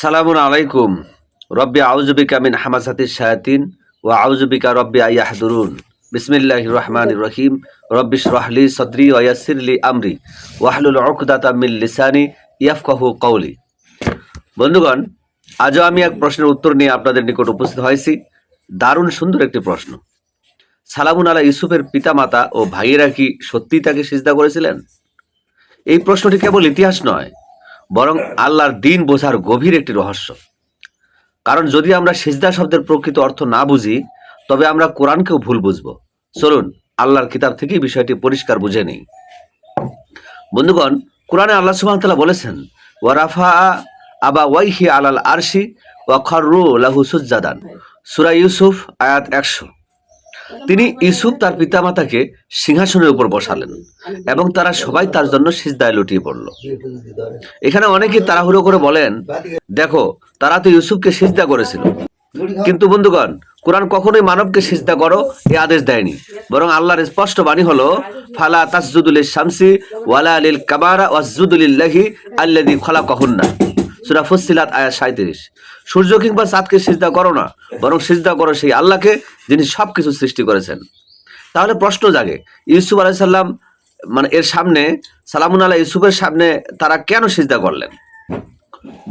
সালামুন আলাইকুম। রব্বি আউজুবিকা মিন হামাসাতি শায়াতিন ও আউজুবিকা রব্বি আয়াহদুরুন বিসমিল্লাহ রহমান রহিম। রব্বি শরহলি সদরি ওয়াসিরলি আমরি ওয়াহলুল উকদাতা মিল লিসানি ইয়াফকাহু কৌলি বন্ধুগণ, আজও আমি এক প্রশ্নের উত্তর নিয়ে আপনাদের নিকট উপস্থিত হয়েছি। দারুণ সুন্দর একটি প্রশ্ন। সালামুন আলা ইউসুফের পিতামাতা ও ভাইয়েরা কি সত্যিই তাকে সিজদা করেছিলেন? এই প্রশ্নটি কেবল ইতিহাস নয় বরং আল্লাহর দিন বোঝার গভীর একটি রহস্য। কারণ যদি আমরা সিজদা শব্দের প্রকৃত অর্থ না বুঝি, তবে আমরা কোরআনকেও ভুল বুঝব। চলুন, আল্লাহর কিতাব থেকেই বিষয়টি পরিষ্কার বুঝে নেই। বন্ধুগণ, কোরআনে আল্লাহ সুবহানাহু বলেছেন ওয়ারাফা আবা ওয়াইহি আলাল আরশি ওয়া খররু লাহু সুজ্জাদান সূরা ইউসুফ, আয়াত একশো। তিনি ইউসুফ তার পিতামাতাকে সিংহাসনের উপর বসালেন এবং তারা সবাই তার জন্য সিজদায় লুটিয়ে পড়ল। এখানে অনেকে তাড়াহুড়ো করে বলেন, দেখো, তারা তো ইউসুফকে সিজদা করেছিল। কিন্তু বন্ধুগণ, কোরআন কখনোই মানবকে সিজদা করো, এ আদেশ দেয়নি। বরং আল্লাহর স্পষ্ট বাণী হলো, ফালা তাসজুদুল শামসি ওয়ালা আলিল কাবারা ওয়াসজুদুলিল্লাহি আল্লাযী খলাকাহুন্না। সূরা ফুসসিলাত আয়াত 37 সূর্য কিংবা চাঁদকে সিজদা করো না, বরং সিজদা করো সেই আল্লাহকে যিনি সবকিছু সৃষ্টি করেছেন। তাহলে প্রশ্ন জাগে, ইউসুফ আলাইহিস সালাম মানে এর সামনে, সালামুন আলাহ ইউসুফের সামনে তারা কেন সিজদা করলেন?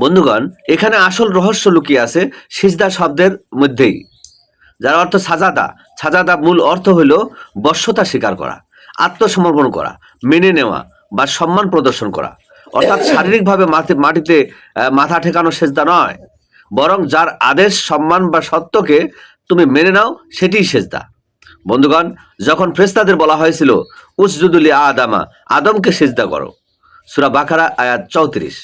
বন্ধুগণ, এখানে আসল রহস্য লুকিয়ে আছে সিজদা শব্দের মধ্যেই। যার অর্থ সাজাদা। সাজাদা মূল অর্থ হইল বশ্যতা স্বীকার করা, আত্মসমর্পণ করা, মেনে নেওয়া বা সম্মান প্রদর্শন করা। অর্থাৎ শারীরিকভাবে মাটিতে মাথা ঠেকানো সেজদা নয়। বরং যার আদেশ, সম্মান বা সত্যকে তুমি মেনে নাও, সেটিই সেজদা। বন্ধুগণ, যখন ফ্রেস্তাদের বলা হয়েছিল উসজুদুলি আদামা আদমকে সেজদা করো। সুরা বাখারা আয়াত চৌত্রিশ।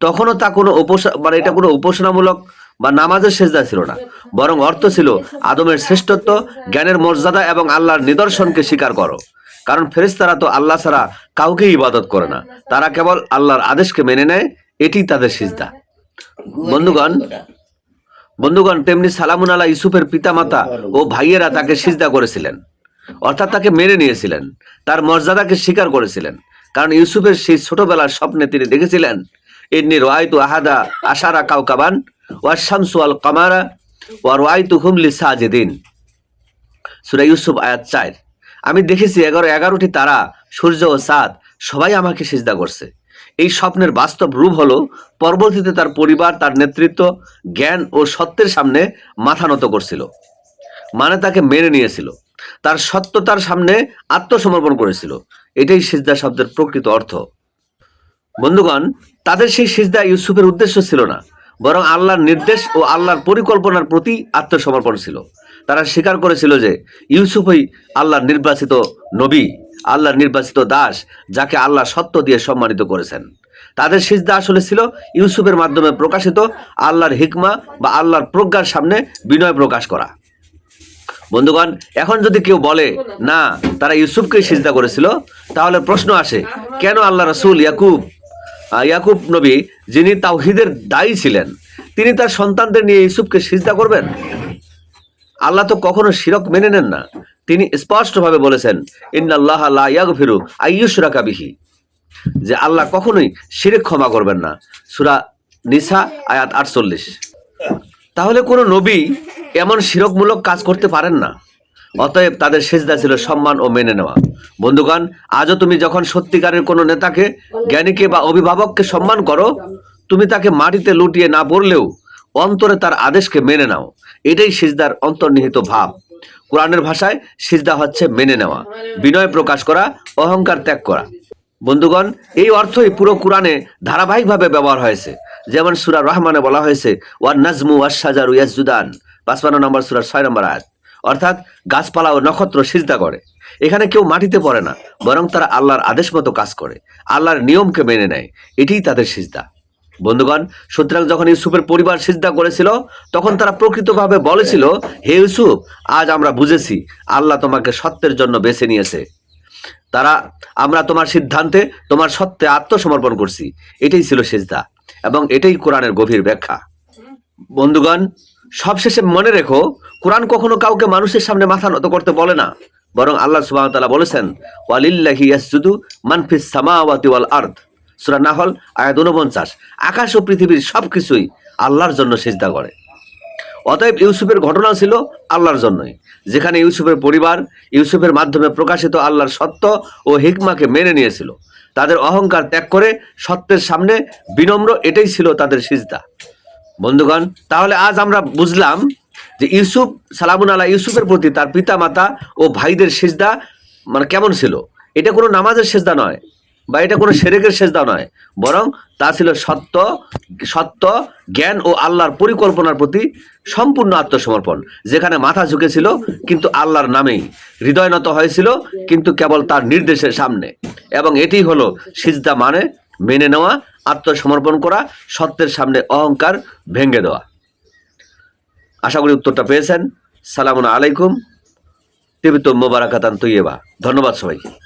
তখনও তা কোনো উপাসনা মানে এটা কোনো উপাসনামূলক বা নামাজের সেজদা ছিল না। বরং অর্থ ছিল আদমের শ্রেষ্ঠত্ব, জ্ঞানের মর্যাদা এবং আল্লাহর নিদর্শনকে স্বীকার করো। কারণ ফেরেশতারা তো আল্লাহ ছাড়া কাউকে ইবাদত করে না। তারা কেবল আল্লাহর আদেশকে মেনে নেয়, এটি তাদের সিজদা। বন্ধুগণ বন্ধুগণ তেমনি সালামুন আলা ইউসুফের পিতামাতা ও ভাইয়েরা তাকে সিজদা করেছিলেন। অর্থাৎ তাকে মেনে নিয়েছিলেন। তার মর্যাদাকে স্বীকার করেছিলেন। কারণ ইউসুফের সেই ছোটবেলার স্বপ্নে তিনি দেখেছিলেন ইন্নি রোয়াইতু আহাদা আশারা কাউকাবান ওয়া শামসু আল কামারা ওয়া রোয়াইতু হুমলি সাজেদিন। সুরা ইউসুফ আয়াত চার। আমি দেখেছি এগারো এগারোটি তারা সূর্য ও চাঁদ সবাই আমাকে সিজদা করছে। এই স্বপ্নের বাস্তব রূপ হলো পরবর্তীতে তার পরিবার, তার নেতৃত্ব, জ্ঞান ও সত্যের সামনে মাথা নত করছিল। মানে তাকে মেনে নিয়েছিল। তার সত্যতার সামনে আত্মসমর্পণ করেছিল। এটাই সিজদা শব্দের প্রকৃত অর্থ। বন্ধুগণ, তাদের সেই সিজদা ইউসুফের উদ্দেশ্য ছিল না, বরং আল্লাহর নির্দেশ ও আল্লাহর পরিকল্পনার প্রতি আত্মসমর্পণ ছিল। তারা স্বীকার করেছিল যে ইউসুফই আল্লাহর নির্বাচিত নবী, আল্লাহর নির্বাচিত দাস, যাকে আল্লাহ সত্য দিয়ে সম্মানিত করেছেন। তাদের সিজদা আসলে ছিল ইউসুফের মাধ্যমে প্রকাশিত আল্লাহর হিকমা বা আল্লাহর প্রজ্ঞার সামনে বিনয় প্রকাশ করা। বন্ধুগণ, এখন যদি কেউ বলে, না, তারা ইউসুফকে সিজদা করেছিল তাহলে প্রশ্ন আসে, কেন আল্লাহ রসুল ইয়াকুব ইয়াকুব নবী, যিনি তাওহিদের দায়ী ছিলেন, তিনি তার সন্তানদের নিয়ে ইউসুফকে সিজদা করবেন? আল্লাহ তো কখনো শিরক মেনে নেন না। তিনি স্পষ্টভাবে বলেছেন, ইন্নাল্লাহ লা ইয়াগফিরু আইয়ুশরাকা বিহি। যে আল্লাহ কখনোই শিরক ক্ষমা করবেন না। সুরা নিসা, আয়াত আটচল্লিশ। তাহলে কোনো নবী এমন শিরকমূলক কাজ করতে পারেন না। অতএব তাদের সেজদা ছিল সম্মান ও মেনে নেওয়া। বন্ধুগণ, আজও তুমি যখন সত্যিকারের কোনো নেতাকে, জ্ঞানীকে বা অভিভাবককে সম্মান করো, তুমি তাকে মাটিতে লুটিয়ে না পড়লেও অন্তরে তার আদেশকে মেনে নাও। এটাই সিজদার অন্তর্নিহিত ভাব। কোরআনের ভাষায় সিজদা হচ্ছে মেনে নেওয়া, বিনয় প্রকাশ করা, অহংকার ত্যাগ করা। বন্ধুগণ, এই অর্থই পুরো কোরআনে ধারাবাহিকভাবে ব্যবহার হয়েছে। যেমন সুরা রহমানে বলা হয়েছে ওয়ান নাজমু ওয়াস সাজারু ইয়াসজুদান, পাঁচপান্ন নম্বর সুরার ছয় নম্বর আয়াত। অর্থাৎ গাছপালা ও নক্ষত্র সিজদা করে। এখানে কেউ মাটিতে পড়ে না, বরং তারা আল্লাহর আদেশ মতো কাজ করে, আল্লাহর নিয়মকে মেনে নেয়। এটিই তাদের সিজদা। বন্ধুগণ, সুতরাং যখন ইউসুফের পরিবার সিজদা করেছিল, তখন তারা প্রকৃতভাবে বলেছিল, হে ইউসুফ, আজ আমরা বুঝেছি, আল্লাহ তোমাকে সত্যের জন্য বেছে নিয়েছে। তারা, আমরা তোমার সিদ্ধান্তে, তোমার সত্যে আত্মসমর্পণ করছি। এটাই ছিল সিজদা, এবং এটাই কোরআনের গভীর ব্যাখ্যা। বন্ধুগণ, সবশেষে মনে রেখো, কোরআন কখনো কাউকে মানুষের সামনে মাথা নত করতে বলে না, বরং আল্লাহ তাআলা বলেছেন, ওয়ালিল্লাহি ইয়াসজুদু মান ফিস সামাওয়াতি ওয়াল আরদ। সুরা নাহল, আয়াত উনপঞ্চাশ আকাশ ও পৃথিবীর সব কিছুই আল্লাহর জন্য সিজদা করে। অতএব ইউসুফের ঘটনা ছিল আল্লাহর জন্যই। যেখানে ইউসুফের পরিবার, ইউসুফের মাধ্যমে প্রকাশিত আল্লাহর সত্য ও হিকমাকে মেনে নিয়েছিল। তাদের অহংকার ত্যাগ করে সত্যের সামনে বিনম্র এটাই ছিল তাদের সিজদা। বন্ধুগণ, তাহলে আজ আমরা বুঝলাম যে ইউসুফ, সালামুন আল্লাহ ইউসুফের প্রতি তার পিতা মাতা ও ভাইদের সেজদা মানে কেমন ছিল? এটা কোনো নামাজের সেজদা নয়। বা এটা কোনো সেরেকের সেজদা নয়। বরং তা ছিল সত্য সত্য, জ্ঞান ও আল্লাহর পরিকল্পনার প্রতি সম্পূর্ণ আত্মসমর্পণ। যেখানে মাথা ঝুঁকেছিল, কিন্তু আল্লাহর নামেই। হৃদয় নত হয়েছিল, কিন্তু কেবল তার নির্দেশের সামনে। এবং এটি হলো সিজদা মানে মেনে নেওয়া, আত্মসমর্পণ করা, সত্যের সামনে অহংকার ভেঙে দেওয়া। আশা করি উত্তরটা পেয়েছেন। সালামুন আলাইকুম। তিবিত মোবারাকাতান তৈয়বা। ধন্যবাদ সবাইকে।